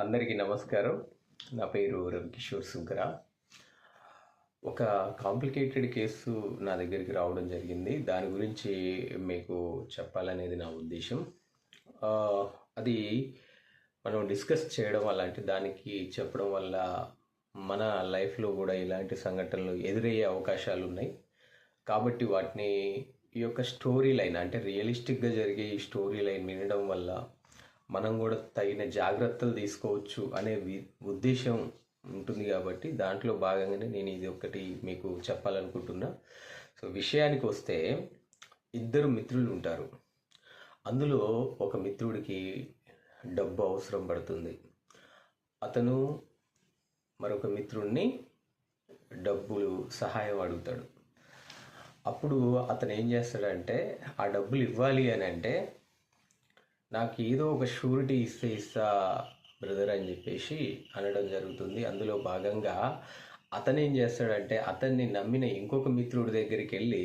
అందరికీ నమస్కారం. నా పేరు రవికిషోర్ సుంకర ఒక కాంప్లికేటెడ్ కేసు నా దగ్గరికి రావడం జరిగింది. దాని గురించి మీకు చెప్పాలనేది నా ఉద్దేశం. అది మనం డిస్కస్ చేయడం అలాంటి దానికి చెప్పడం వల్ల మన లైఫ్లో కూడా ఇలాంటి సంఘటనలు ఎదురయ్యే అవకాశాలు ఉన్నాయి. కాబట్టి వాటిని ఈ యొక్క స్టోరీ లైన్ అంటే రియలిస్టిక్గా జరిగే ఈ స్టోరీ లైన్ వినడం వల్ల మనం కూడా తగిన జాగ్రత్తలు తీసుకోవచ్చు అనే వి- ఉద్దేశం ఉంటుంది కాబట్టి దాంట్లో భాగంగానే నేను ఇది ఒకటి మీకు చెప్పాలనుకుంటున్నా. సో విషయానికి వస్తే ఇద్దరు మిత్రులు ఉంటారు. అందులో ఒక మిత్రుడికి డబ్బు అవసరం పడుతుంది. అతను మరొక మిత్రుడిని డబ్బులు సహాయం అడుగుతాడు. అప్పుడు అతను ఏం చేస్తాడంటే ఆ డబ్బులు ఇవ్వాలి అని అంటే నాకు ఏదో ఒక షూరిటీ ఇస్తే ఇస్తా బ్రదర్ అని చెప్పేసి అనడం జరుగుతుంది. అందులో భాగంగా అతను ఏం చేస్తాడంటే అతన్ని నమ్మిన ఇంకొక మిత్రుడి దగ్గరికి వెళ్ళి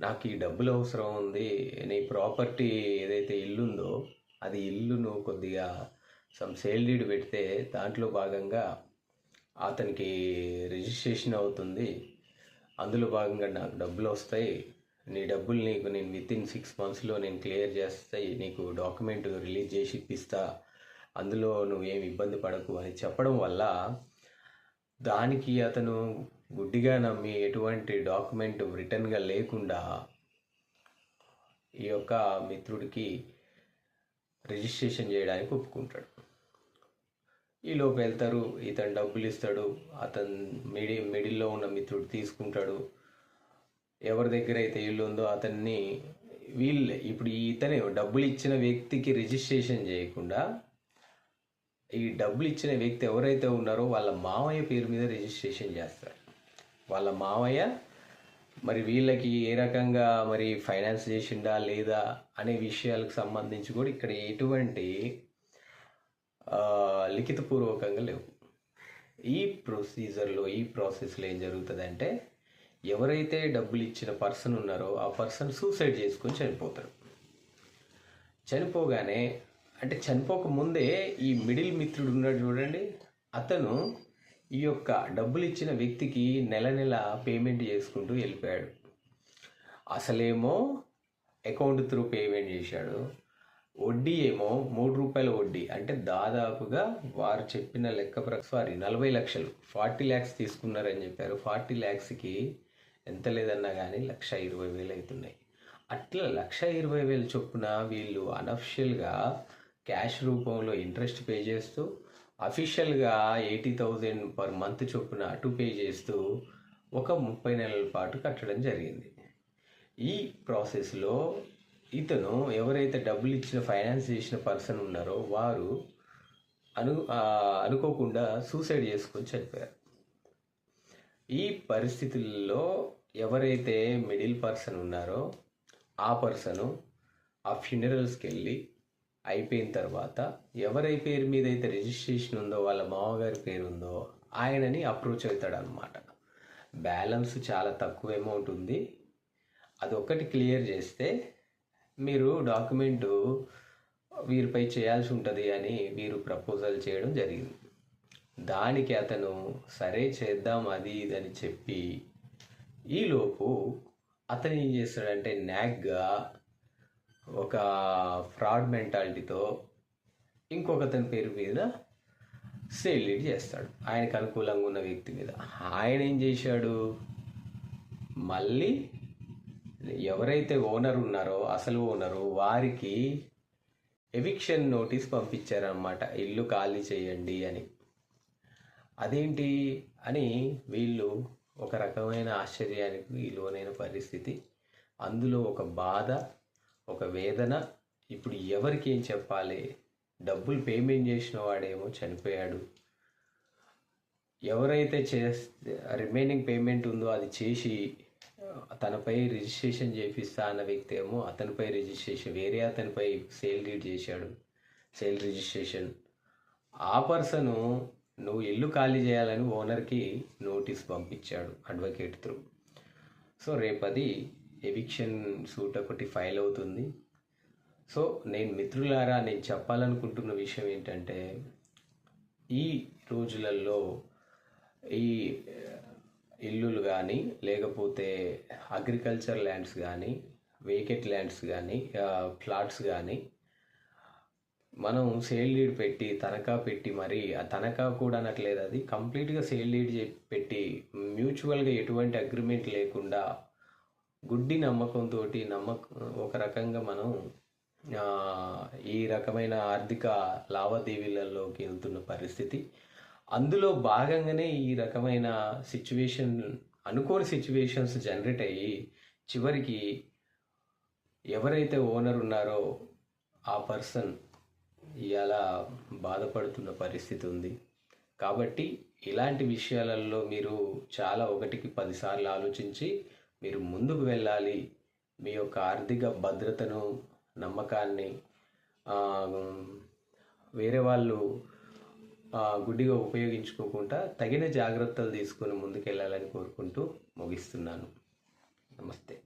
నాకు ఈ డబ్బులు అవసరం ఉంది నీ ప్రాపర్టీ ఏదైతే ఇల్లు ఉందో అది ఇల్లును కొద్దిగా సమ్ సేల్ డీడ్ పెడితే దాంట్లో భాగంగా అతనికి రిజిస్ట్రేషన్ అవుతుంది. అందులో భాగంగా నాకు డబ్బులు వస్తాయి నీ డబ్బులు నీకు నేను విత్ ఇన్ సిక్స్ మంత్స్లో నేను క్లియర్ చేస్తాయి నీకు డాక్యుమెంట్ రిలీజ్ చేసి ఇప్పిస్తా. అందులో నువ్వేమి ఇబ్బంది పడకు అని చెప్పడం వల్ల దానికి అతను గుడ్డిగా నమ్మి ఎటువంటి డాక్యుమెంట్ రిటర్న్గా లేకుండా ఈ యొక్క మిత్రుడికి రిజిస్ట్రేషన్ చేయడానికి ఒప్పుకుంటాడు. ఈలోపు వెళ్తారు ఇతను డబ్బులు ఇస్తాడు అతను మిడి మిడిల్లో ఉన్న మిత్రుడు తీసుకుంటాడు. ఎవరి దగ్గర అయితే ఇల్లు ఉందో అతన్ని వీళ్ళు. ఇప్పుడు ఇతనే డబ్బులు ఇచ్చిన వ్యక్తికి రిజిస్ట్రేషన్ చేయకుండా ఈ డబ్బులు ఇచ్చిన వ్యక్తి ఎవరైతే ఉన్నారో వాళ్ళ మావయ్య పేరు మీద రిజిస్ట్రేషన్ చేస్తారు. వాళ్ళ మావయ్య మరి వీళ్ళకి ఏ రకంగా మరి ఫైనాన్స్ చేసిండా లేదా అనే విషయాలకు సంబంధించి కూడా ఇక్కడ ఎటువంటి లిఖితపూర్వకంగా లేవు. ఈ ప్రొసీజర్లో ఈ ప్రాసెస్లో ఏం జరుగుతుందంటే ఎవరైతే డబ్బులు ఇచ్చిన పర్సన్ ఉన్నారో ఆ పర్సన్ సూసైడ్ చేసుకొని చనిపోతారు. చనిపోగానే అంటే చనిపోక ముందే ఈ మిడిల్ మిత్రుడు ఉన్నాడు చూడండి. అతను ఈ యొక్క డబ్బులు ఇచ్చిన వ్యక్తికి నెల నెల పేమెంట్ చేసుకుంటూ వెళ్ళిపోయాడు. అసలేమో అకౌంట్ త్రూ పేమెంట్ చేశాడు. వడ్డీ ఏమో మూడు రూపాయల వడ్డీ. అంటే దాదాపుగా వారు చెప్పిన లెక్క ప్రకారం సారీ నలభై లక్షలు. ఫార్టీ ల్యాక్స్ తీసుకున్నారని చెప్పారు. ఫార్టీ ల్యాక్స్కి ఎంత లేదన్నా కానీ లక్ష ఇరవై వేలు అవుతున్నాయి అట్లా లక్ష ఇరవై వేలు చొప్పున వీళ్ళు అనఫిషియల్గా క్యాష్ రూపంలో ఇంట్రెస్ట్ పే చేస్తూ అఫీషియల్గా ఎయిటీ థౌజండ్ పర్ మంత్ చొప్పున అటు పే చేస్తూ ఒక ముప్పై నెలల పాటు కట్టడం జరిగింది. ఈ ప్రాసెస్లో ఇతను ఎవరైతే డబ్బులు ఇచ్చిన ఫైనాన్స్ చేసిన పర్సన్ ఉన్నారో వారు అను అనుకోకుండా సూసైడ్ చేసుకొని చనిపోయారు. ఈ పరిస్థితుల్లో ఎవరైతే మిడిల్ పర్సన్ ఉన్నారో ఆ పర్సను ఆ ఫ్యూనరల్స్కి వెళ్ళి అయిపోయిన తర్వాత ఎవరి పేరు మీద అయితే రిజిస్ట్రేషన్ ఉందో వాళ్ళ మామగారి పేరు ఉందో ఆయనని అప్రోచ్ అవుతాడు అనమాట బ్యాలెన్స్ చాలా తక్కువ అమౌంట్ ఉంది. అది ఒక్కటి క్లియర్ చేస్తే మీరు డాక్యుమెంటు వీరిపై చేయాల్సి ఉంటుంది అని వీరు ప్రపోజల్ చేయడం జరిగింది. దానికి అతను సరే చేద్దాం అది ఇది అని చెప్పి ఈలోపు అతను ఏం చేస్తాడంటే నాగ్గా ఒక ఫ్రాడ్ మెంటాలిటీతో ఇంకొక అతని పేరు మీద సేల్ లీడ్ చేస్తాడు. ఆయనకు అనుకూలంగా ఉన్న వ్యక్తి మీద. ఆయన ఏం చేశాడు? మళ్ళీ ఎవరైతే ఓనర్ ఉన్నారో అసలు ఓనరు వారికి ఎవిక్షన్ నోటీస్ పంపించారనమాట ఇల్లు ఖాళీ చేయండి అని. అదేంటి అని వీళ్ళు ఒక రకమైన ఆశ్చర్యానికి లోనైన పరిస్థితి. అందులో ఒక బాధ ఒక వేదన. ఇప్పుడు ఎవరికి ఏం చెప్పాలి? డబ్బులు పేమెంట్ చేసిన వాడేమో చనిపోయాడు. ఎవరైతే చే రిమైనింగ్ పేమెంట్ ఉందో అది చేసి తనపై రిజిస్ట్రేషన్ చేపిస్తా అన్న వ్యక్తి ఏమో అతనిపై రిజిస్ట్రేషన్ వేరే అతనిపై సేల్ డీడ్ చేశాడు. Sale registration. ఆ పర్సను నువ్వు ఇల్లు ఖాళీ చేయాలని ఓనర్కి నోటీస్ పంపించాడు అడ్వకేట్ త్రూ. సో రేపది ఎవిక్షన్ సూట్ ఒకటి ఫైల్ అవుతుంది. సో నేను మిత్రులారా నేను చెప్పాలనుకుంటున్న విషయం ఏంటంటే ఈ రోజులలో ఈ ఇల్లులు కానీ లేకపోతే అగ్రికల్చర్ ల్యాండ్స్ కానీ వేకెట్ ల్యాండ్స్ కానీ ప్లాట్స్ కానీ మనం సేల్ లీడ్ పెట్టి తనఖా పెట్టి మరి ఆ తనఖా కూడా అనట్లేదు అది. కంప్లీట్గా సేల్ లీడ్ పెట్టి మ్యూచువల్గా ఎటువంటి అగ్రిమెంట్ లేకుండా గుడ్డి నమ్మకంతో నమ్మక ఒక రకంగా మనం ఈ రకమైన ఆర్థిక లావాదేవీలలోకి వెళ్తున్న పరిస్థితి. అందులో భాగంగానే ఈ రకమైన సిచ్యువేషన్ అనుకోని సిచ్యువేషన్స్ జనరేట్ అయ్యి చివరికి ఎవరైతే ఓనర్ ఉన్నారో ఆ పర్సన్ ఇలా బాధపడుతున్న పరిస్థితి ఉంది. కాబట్టి ఇలాంటి విషయాలలో మీరు చాలా ఒకటికి పదిసార్లు ఆలోచించి మీరు ముందుకు వెళ్ళాలి. మీ యొక్క ఆర్థిక భద్రతను నమ్మకాన్ని వేరే వాళ్ళు గుడ్డిగా ఉపయోగించుకోకుండా తగిన జాగ్రత్తలు తీసుకొని ముందుకెళ్ళాలని కోరుకుంటూ ముగిస్తున్నాను. నమస్తే.